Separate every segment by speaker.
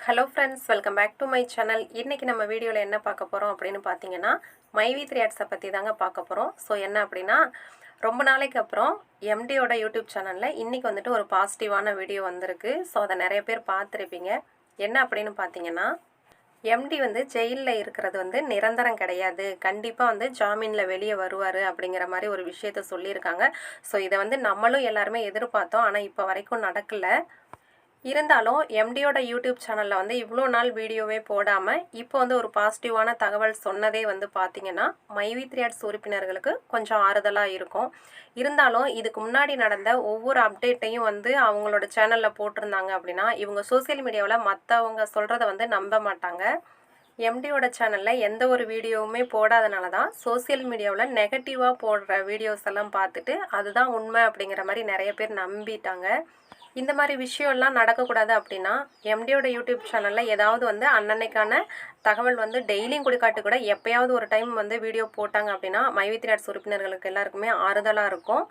Speaker 1: Hello friends welcome back to my channel இன்றைக்கி நம்ம வீடியோவில் என்ன பார்க்க போகிறோம் அப்படின்னு பார்த்தீங்கன்னா மைவி த்ரீ ஆட்ஸை பற்றி தாங்க பார்க்க போகிறோம் ஸோ என்ன அப்படின்னா ரொம்ப நாளைக்கு அப்புறம் எம்டியோட யூடியூப் சேனலில் இன்றைக்கி வந்துட்டு ஒரு பாசிட்டிவான வீடியோ வந்திருக்கு. ஸோ அதை நிறைய பேர் பார்த்துருப்பீங்க. என்ன அப்படின்னு பார்த்தீங்கன்னா எம்டி வந்து ஜெயிலில் இருக்கிறது வந்து நிரந்தரம் கிடையாது. கண்டிப்பாக வந்து ஜாமீனில் வெளியே வருவார் அப்படிங்கிற மாதிரி ஒரு விஷயத்த சொல்லியிருக்காங்க. ஸோ இதை வந்து நம்மளும் எல்லாருமே எதிர்பார்த்தோம். ஆனால் இப்போ வரைக்கும் நடக்கலை. இருந்தாலும் எம்டியோட யூடியூப் சேனலில் வந்து இவ்வளோ நாள் வீடியோவே போடாமல் இப்போ வந்து ஒரு பாசிட்டிவான தகவல் சொன்னதே வந்து பார்த்தீங்கன்னா மைவி த்ரீயாட்ஸ் உறுப்பினர்களுக்கு கொஞ்சம் ஆறுதலாக இருக்கும். இருந்தாலும் இதுக்கு முன்னாடி நடந்த ஒவ்வொரு அப்டேட்டையும் வந்து அவங்களோட சேனலில் போட்டிருந்தாங்க அப்படின்னா இவங்க சோசியல் மீடியாவில் மற்றவங்க சொல்கிறத வந்து நம்ப மாட்டாங்க. எம்டியோட சேனலில் எந்த ஒரு வீடியோவுமே போடாதனால தான் சோசியல் மீடியாவில் நெகட்டிவாக போடுற வீடியோஸ் எல்லாம் பார்த்துட்டு அதுதான் உண்மை அப்படிங்கிற மாதிரி நிறைய பேர் நம்பிட்டாங்க. இந்த மாதிரி விஷயம்லாம் நடக்கக்கூடாது அப்படின்னா எம்டியோட யூடியூப் சேனலில் ஏதாவது வந்து அன்னன்னைக்கான தகவல் வந்து டெய்லியும் கொடுக்காட்டு கூட எப்பயாவது ஒரு டைம் வந்து வீடியோ போட்டாங்க அப்படின்னா மைவித்ரி உறுப்பினர்களுக்கு எல்லாருக்குமே ஆறுதலாக இருக்கும்.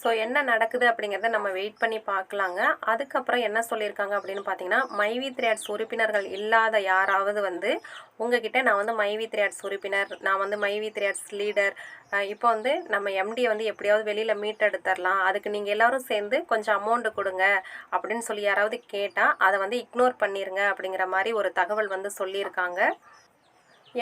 Speaker 1: ஸோ என்ன நடக்குது அப்படிங்கிறத நம்ம வெயிட் பண்ணி பார்க்கலாங்க. அதுக்கப்புறம் என்ன சொல்லியிருக்காங்க அப்படின்னு பார்த்தீங்கன்னா மைவி த்ரேட்ஸ் உறுப்பினர்கள் இல்லாத யாராவது வந்து உங்ககிட்ட நான் வந்து மைவி த்ரியாட்ஸ் உறுப்பினர் நான் வந்து மைவி த்ரியாட்ஸ் லீடர் இப்போ வந்து நம்ம எம்டியை வந்து எப்படியாவது வெளியில் மீட் எடுத்துடலாம். அதுக்கு நீங்கள் எல்லோரும் சேர்ந்து கொஞ்சம் அமௌண்ட்டு கொடுங்க அப்படின்னு சொல்லி யாராவது கேட்டால் அதை வந்து இக்னோர் பண்ணிடுங்க அப்படிங்கிற மாதிரி ஒரு தகவல் வந்து சொல்லியிருக்காங்க.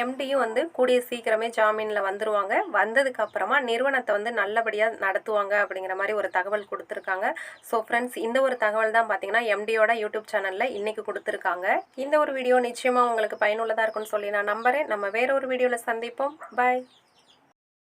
Speaker 1: எம்டியும் வந்து கூடிய சீக்கிரமே ஜாமீனில் வந்துருவாங்க. வந்ததுக்கு அப்புறமா நிறுவனத்தை வந்து நல்லபடியாக நடத்துவாங்க அப்படிங்கிற மாதிரி ஒரு தகவல் கொடுத்துருக்காங்க. ஸோ ஃப்ரெண்ட்ஸ் இந்த ஒரு தகவல் தான் பார்த்தீங்கன்னா எம்டியோட யூடியூப் சேனலில் இன்றைக்கி கொடுத்துருக்காங்க. இந்த ஒரு வீடியோ நிச்சயமாக உங்களுக்கு பயனுள்ளதாக இருக்கும்னு சொல்லி நான் நம்புகிறேன் நம்ம வேற ஒரு வீடியோவில் சந்திப்போம். பாய்